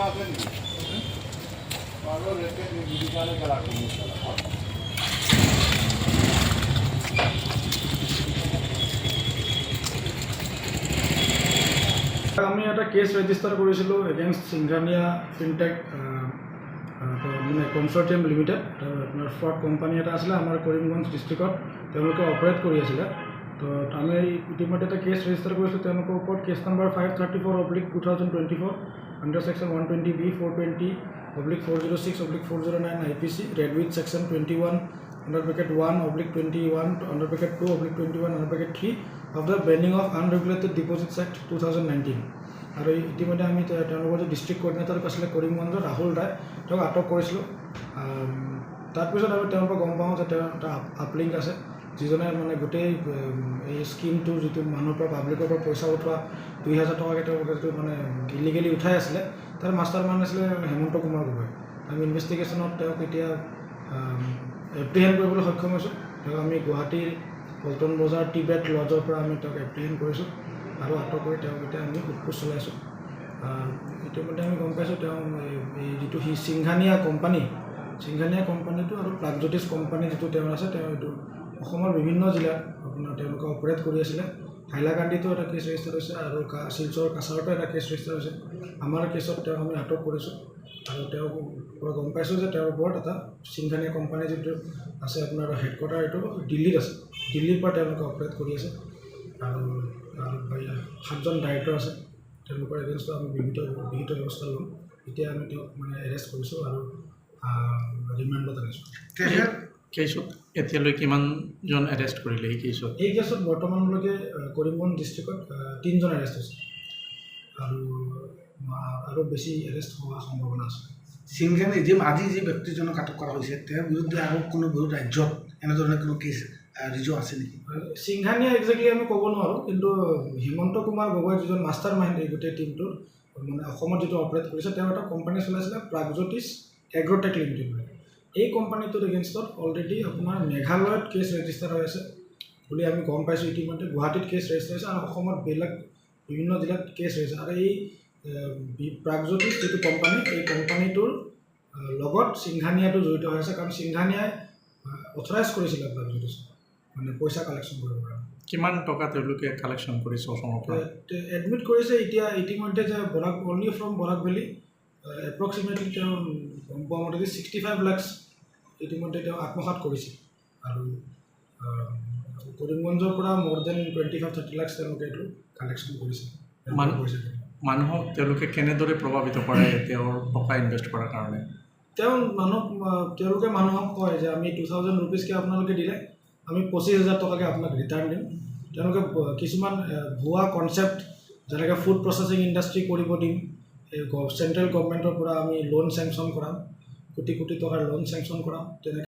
আমি এটা case register কৰিছিলোঁ এগেইনষ্ট সিংঘানিয়া ফিনটেক মানে কনচৰ্টিয়াম লিমিটেড আপোনাৰ ফ্ৰড কোম্পানী এটা আছিলে আমাৰ কৰিমগঞ্জ ডিষ্ট্ৰিক্টত তেওঁলোকে অপাৰেট কৰি আছিলে। তো আমি ইতিমধ্যে কেছ ৰেজিষ্টাৰ কৰিছোঁ তেওঁলোকৰ ওপৰত case number five thirty four oblique two thousand twenty four nine I P C read with section twenty one under packet one oblique twenty one under packet two oblique twenty one under packet three of the banning of unregulated deposits act two thousand nineteen আৰু ইতিমধ্যে আমি তেওঁলোকৰ যে district coordinator আছিলে কৰিমগঞ্জৰ ৰাহুল ৰায় তেওঁক আটক কৰিছিলোঁ। তাৰপিছত আমি পৰা গম পাওঁ যে তেওঁৰ এটা আপ- আপলিংক আছে। যিজনে মানে গোটেই এই স্কিমটোৰ যিটো মানুহৰ পৰা পাব্লিকৰ পৰা পইচা উঠোৱা দুই হাজাৰ টকাকৈ তেওঁলোকে যিটো মানে ইলিগেলি উঠাই আছিলে, তাৰ মাষ্টাৰ মাইণ্ড আছিলে হেমন্ত কুমাৰ গগৈ। আমি ইনভেষ্টিগেশ্যনত তেওঁক এতিয়া এপ্ৰিহেণ্ড কৰিবলৈ সক্ষম হৈছোঁ। তেওঁক আমি গুৱাহাটীৰ, পল্টন বজাৰ টি বেট লজৰ পৰা আমি তেওঁক এপ্ৰিহেণ্ড কৰিছোঁ আৰু আটক কৰি তেওঁক এতিয়া আমি সোধপোছ চলাইছোঁ। ইতিমধ্যে আমি গম পাইছোঁ তেওঁ, এই যিটো সি সিংঘানিয়া কোম্পানী সিংঘানিয়া কোম্পানীটো আৰু প্ৰাগজ্যোতিষ কোম্পানী যিটো তেওঁৰ আছে, তেওঁ এইটো অসমৰ বিভিন্ন জিলাত আপোনাৰ তেওঁলোকে অপাৰেট কৰি আছিলে। হাইলাকান্দিতো এটা কেছ ৰেজিষ্টাৰ হৈছে আৰু শিলচৰ কাছাৰতো এটা কেছ ৰেজিষ্টাৰ হৈছে। আমাৰ কেছত তেওঁক আমি আটক কৰিছোঁ। আৰু তেওঁক গম পাইছোঁ যে তেওঁৰ ওপৰত এটা সিংঘানিয়া কোম্পানী যিটো আছে আপোনাৰ হেডকোৱাৰ্টাৰ এইটো দিল্লীত আছে। দিল্লীৰ পৰা তেওঁলোকে অপাৰেট কৰি আছে। আৰু সাতজন ডাইৰেক্টৰ আছে। তেওঁলোকৰ এগেইনষ্টত আমি বিহিত বিহিত ব্যৱস্থা ল'ম। এতিয়া আমি তেওঁক মানে এৰেষ্ট কৰিছোঁ আৰু ৰিমাণ্ডত আনিছোঁ। কেছত এতিয়ালৈ কিমানজন এৰেষ্ট কৰিলে এই কেছত এই কেছত বৰ্তমানলৈকে কৰিমগঞ্জ ডিষ্ট্ৰিক্টত তিনিজন এৰেষ্ট হৈছে। আৰু আৰু বেছি এৰেষ্ট হোৱাৰ সম্ভাৱনা আছে। সিংঘানে যি আজি যি ব্যক্তিজনক আটক কৰা হৈছে তেওঁৰ বিৰুদ্ধে আৰু কোনো বহুত ৰাজ্যত এনেধৰণৰ কোনো কেছ ৰিজু আছে নেকি? সিংঘানিয়া একজেক্টলি আমি ক'ব নোৱাৰোঁ কিন্তু হিমন্ত কুমাৰ গগৈ যিজন মাষ্টাৰ মাইণ্ড এই গোটেই টীমটোৰ মানে অসমত যিটো অপাৰেট কৰিছে তেওঁ এটা কোম্পানী চলাইছিলে প্ৰাগজ্যোতিষ এগ্ৰটেক লিমিটেড বুলি। এই কোম্পানীটোৰ এগেইনষ্টত অলৰেডি আপোনাৰ মেঘালয়ত কেছ ৰেজিষ্টাৰ হৈ আছে বুলি আমি গম পাইছোঁ ইতিমধ্যে। গুৱাহাটীত কেছ ৰেজিষ্টাৰ হৈছে আৰু অসমত বেলেগ বিভিন্ন জিলাত কেছ ৰেজিষ্টাৰ আৰু এই প্ৰাগজ্যোতিষ যিটো কোম্পানী এই কোম্পানীটোৰ লগত সিংঘানিয়াটো জড়িত হৈ আছে। কাৰণ সিংঘানিয়াই অথৰাইজ কৰিছিলে প্ৰাগজ্যোতিষ মানে পইচা কালেকশ্যন কৰিবৰ কাৰণে। কিমান টকা তেওঁলোকে কালেকশ্যন কৰিছে অসমৰ পৰা? এডমিট কৰিছে এতিয়া ইতিমধ্যে যে Barak only from Barak valley approximately তেওঁ গম পোৱা মতে ছিক্সটি ফাইভ লাক্স ইতিমধ্যে তেওঁ আত্মসাত কৰিছে আৰু কৰিমগঞ্জৰ পৰা মোৰ then twenty five thirty lakhs তেওঁলোকে এইটো কালেকশ্যন কৰিছে। মান- কৰিছে মানুহক তেওঁলোকে কেনেদৰে প্ৰভাৱিত কৰে তেওঁৰ টকা ইনভেষ্ট কৰাৰ কাৰণে? তেওঁ মানুহ আহ, তেওঁলোকে মানুহক কয় যে আমি টু থাউজেণ্ড ৰুপিজকৈ আপোনালোকে দিলে আমি পঁচিছ হাজাৰ টকাকৈ আপোনাক ৰিটাৰ্ণ দিম। তেওঁলোকে কিছুমান ভুৱা কনচেপ্ট যেনেকৈ ফুড প্ৰচেছিং ইণ্ডাষ্ট্ৰী কৰিব দিম চেণ্ট্ৰেল গভমেণ্টৰ পৰা আমি লোন চেংচন কৰাম কোটি কোটি টকাৰ লোন চেংচন কৰাম তেনেকৈ